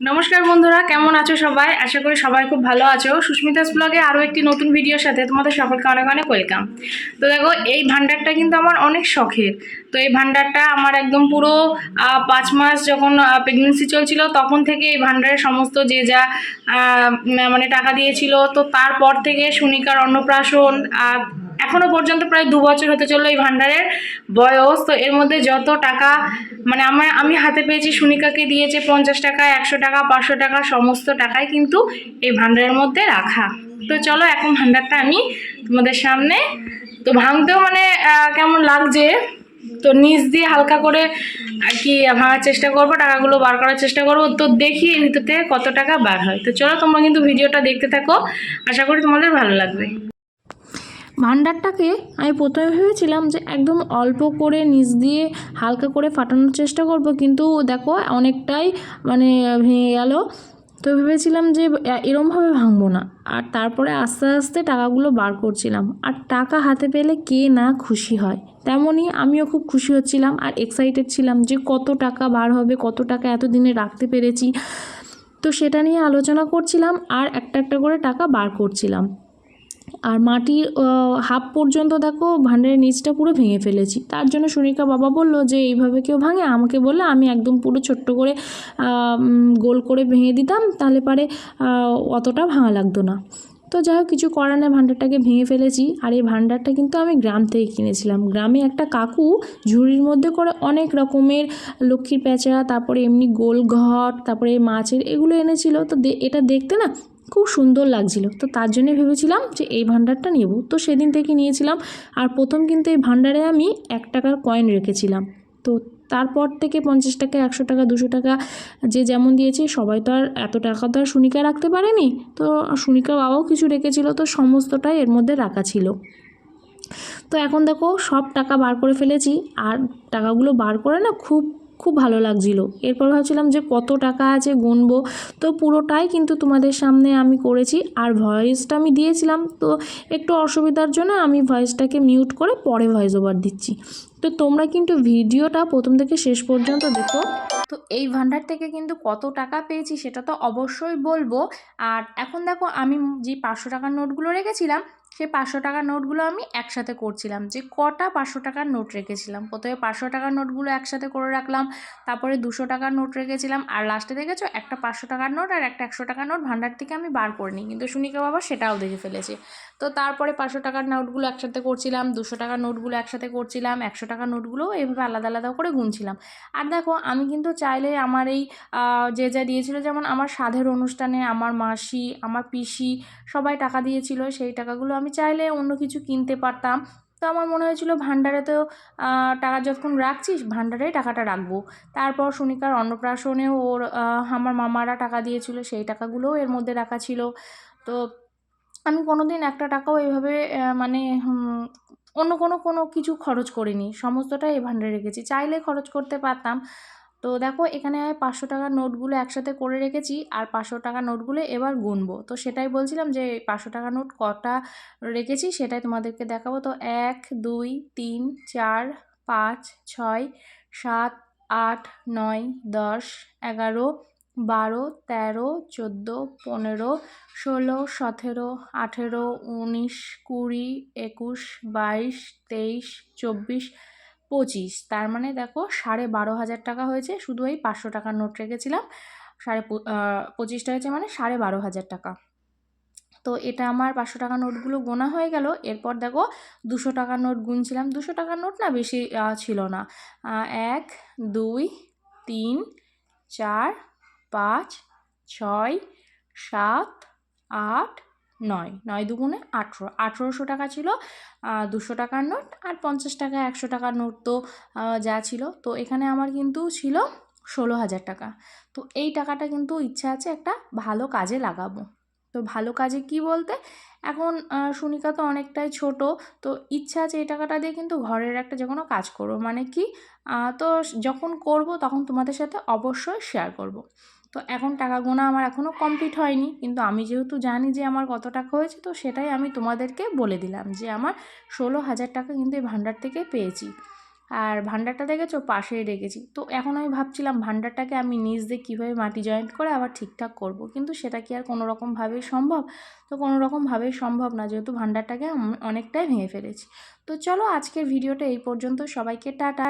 নমস্কার বন্ধুরা, কেমন আছো সবাই? আশা করি সবাই খুব ভালো আছো। সুস্মিতাস ব্লগে আরও একটি নতুন ভিডিওর সাথে তোমাদের সকলকে অনেক অনেক ওয়েলকাম। তো দেখো, এই ভান্ডারটা কিন্তু আমার অনেক শখের। তো এই ভান্ডারটা আমার একদম পুরো পাঁচ মাস যখন প্রেগনেন্সি চলছিল, তখন থেকে এই ভান্ডারের সমস্ত যে যা মানে টাকা দিয়েছিল, তো তারপর থেকে সুনিকার অন্নপ্রাশন আর এখনও পর্যন্ত প্রায় দু বছর হতে চলল এই ভান্ডারের বয়স। তো এর মধ্যে যত টাকা মানে আমার, আমি হাতে পেয়েছি সুনিকাকে দিয়েছে পঞ্চাশ টাকা, একশো টাকা, পাঁচশো টাকা, সমস্ত টাকাই কিন্তু এই ভান্ডারের মধ্যে রাখা। তো চলো এখন ভান্ডারটা আমি তোমাদের সামনে, তো ভাঙতেও মানে কেমন লাগছে? তো নিচ দিয়ে হালকা করে আর কি ভাঙার চেষ্টা করব, টাকাগুলো বার করার চেষ্টা করব, তো দেখি এর ভিতর থেকে কত টাকা বার হয়। তো চলো তোমরা কিন্তু ভিডিওটা দেখতে থাকো, আশা করি তোমাদের ভালো লাগবে। ভান্ডারটাকে আমি প্রথমে ভেবেছিলাম যে একদম অল্প করে নিচ দিয়ে হালকা করে ফাটানোর চেষ্টা করব, কিন্তু দেখো অনেকটাই মানে ভেঙে গেল। তো ভেবেছিলাম যে এরমভাবে ভাঙবো না। আর তারপরে আস্তে আস্তে টাকাগুলো বার করছিলাম। আর টাকা হাতে পেলে কে না খুশি হয়? তেমনই আমিও খুব খুশি হচ্ছিলাম আর এক্সাইটেড ছিলাম যে কত টাকা বার হবে, কত টাকা এতদিনে রাখতে পেরেছি। তো সেটা নিয়ে আলোচনা করছিলাম আর একটা একটা করে টাকা বার করছিলাম। আর মাটির হাফ পর্যন্ত দেখো ভাণ্ডারের নিচটা পুরো ভেঙে ফেলেছি। তার জন্য সুনিকা বাবা বলল যে, এইভাবে কেউ ভাঙে? আমাকে বললে, আমি একদম পুরো ছোট্ট করে গোল করে ভেঙে দিতাম, তাহলে পারে অতটা ভাঙা লাগতো না। তো যাই হোক, কিছু করার নেই ভান্ডারটাকে ভেঙে ফেলেছি। আর এই ভান্ডারটা কিন্তু আমি গ্রাম থেকে কিনেছিলাম। গ্রামে একটা কাকু ঝুড়ির মধ্যে করে অনেক রকমের লক্ষ্মীর প্যাঁচা তারপরে এমনি গোল ঘট তারপরে মাছের এগুলো এনেছিল। তো এটা দেখতে না খুব সুন্দর লাগছিল। তো তার জন্য ভেবেছিলাম যে এই ভান্ডারটা নেব। তো সেদিন থেকে নিয়েছিলাম। আর প্রথম কিন্তু এই ভান্ডারে আমি এক টাকার কয়েন রেখেছিলাম। তো তারপর থেকে পঞ্চাশ টাকা, একশো টাকা, দুশো টাকা, যে যেমন দিয়েছে, সবাই তো আর এত টাকা তো আর সুনিকা রাখতে পারেনি। তো সুনিকা বাবাও কিছু রেখেছিল, তো সমস্তটাই এর মধ্যে রাখা ছিল। তো এখন দেখো, সব টাকা বার করে ফেলেছি। আর টাকাগুলো বার করে না, খুব খুব ভালো লাগছিল। এরপর ভাবছিলাম যে কত টাকা আছে গুনবো। তো পুরোটাই কিন্তু তোমাদের সামনে আমি করেছি। আর ভয়েসটা আমি দিয়েছিলাম। তো একটু অসুবিধার জন্য আমি ভয়েসটাকে মিউট করে পরে ভয়েস ওভার দিচ্ছি। তো তোমরা কিন্তু ভিডিওটা প্রথম থেকে শেষ পর্যন্ত দেখো। তো এই ভান্ডার থেকে কিন্তু কত টাকা পেয়েছি সেটা তো অবশ্যই বলব। আর এখন দেখো আমি যে পাঁচশো টাকার নোটগুলো রেখেছিলাম সেই পাঁচশো টাকার নোটগুলো আমি একসাথে করছিলাম। যে কটা পাঁচশো টাকার নোট রেখেছিলাম। প্রথমে পাঁচশো টাকার নোটগুলো একসাথে করে রাখলাম, তারপরে দুশো টাকার নোট রেখেছিলাম আর লাস্টে দেখেছ একটা পাঁচশো টাকার নোট আর একটা একশো টাকার নোট ভান্ডার থেকে আমি বার করে নিই কিন্তু সুনিকা বাবা সেটাও দেখে ফেলেছে। তো তারপরে পাঁচশো টাকার নোটগুলো একসাথে করছিলাম, দুশো টাকার নোটগুলো একসাথে করছিলাম, একশো টাকার নোটগুলো এইভাবে আলাদা আলাদা করে গুনছিলাম। আর দেখো আমি কিন্তু চাইলে আমার এই যে যা দিয়েছিল যেমন আমার সাধের অনুষ্ঠানে আমার মাসি, আমার পিসি সবাই টাকা দিয়েছিল, সেই টাকাগুলো আমি চাইলে অন্য কিছু কিনতে পারতাম। তো আমার মনে হয়েছিল ভান্ডারে তো টাকা যখন রাখছিস ভান্ডারেই টাকাটা রাখব। তারপর সুনিকার অন্নপ্রাশনেও ওর আমার মামারা টাকা দিয়েছিল, সেই টাকাগুলোও এর মধ্যে রাখা ছিল। তো আমি কোনো দিন একটা টাকাও এইভাবে মানে অন্য কোনো কোনো কিছু খরচ করিনি। সমস্তটাই এই ভান্ডারে রেখেছি। চাইলে খরচ করতে পারতাম। তো দেখো এখানে পাঁচশো টাকার নোটগুলো একসাথে করে রেখেছি আর পাঁচশো টাকার নোটগুলো এবার গুনবো। তো সেটাই বলছিলাম যে পাঁচশো টাকার নোট কটা রেখেছি সেটাই তোমাদেরকে দেখাবো। তো এক, দুই, তিন, চার, পাঁচ, ছয়, সাত, আট, নয়, দশ, এগারো, বারো, তেরো, চোদ্দ, পনেরো, ষোলো, সতেরো, আঠেরো, উনিশ, কুড়ি, একুশ, বাইশ, তেইশ, চব্বিশ পঁচিশ। তার মানে দেখো সাড়ে বারো হাজার টাকা হয়েছে। শুধু এই পাঁচশো টাকার নোট রেখেছিলাম। সাড়ে পঁচিশটা হয়েছে মানে সাড়ে বারো হাজার টাকা। তো এটা আমার পাঁচশো টাকার নোটগুলো গোনা হয়ে গেল। এরপর দেখো দুশো টাকার নোট গুনছিলাম। দুশো টাকার নোট না বেশি ছিল না। এক, দুই, তিন, চার, পাঁচ, ছয়, সাত, আট নয় নয় দুগুণে আঠেরো। আঠেরোশো টাকা ছিল দুশো টাকার নোট আর পঞ্চাশ টাকা, একশো টাকার নোট তো যা ছিল। তো এখানে আমার কিন্তু ছিল ষোলো হাজার টাকা। তো এই টাকাটা কিন্তু ইচ্ছা আছে একটা ভালো কাজে লাগাবো। তো ভালো কাজে কি বলতে? এখন সুনিকা তো অনেকটাই ছোট, তো ইচ্ছা আছে এই টাকাটা দিয়ে কিন্তু ঘরের একটা যে কোনো কাজ করব। মানে কি? তো যখন করব তখন তোমাদের সাথে অবশ্যই শেয়ার করব। তো এখন টাকা গোনা আমার এখনও কমপ্লিট হয়নি। কিন্তু আমি যেহেতু জানি যে আমার কত টাকা হয়েছে, তো সেটাই আমি তোমাদেরকে বলে দিলাম যে আমার ষোলো হাজার টাকা কিন্তু এই ভান্ডার থেকে পেয়েছি। আর ভান্ডারটা দেখেছ? পাশেই রেখেছি। তো এখন আমি ভাবছিলাম ভান্ডারটাকে আমি নিজ দিয়ে কীভাবে মাটি জয়েন্ট করে আবার ঠিকঠাক করব। কিন্তু সেটা কি আর কোনো রকমভাবেই সম্ভব? তো কোনো রকমভাবেই সম্ভব না, যেহেতু ভান্ডারটাকে অনেকটাই ভেঙে ফেলেছি। তো চলো আজকের ভিডিওটা এই পর্যন্ত। সবাইকে টাটা।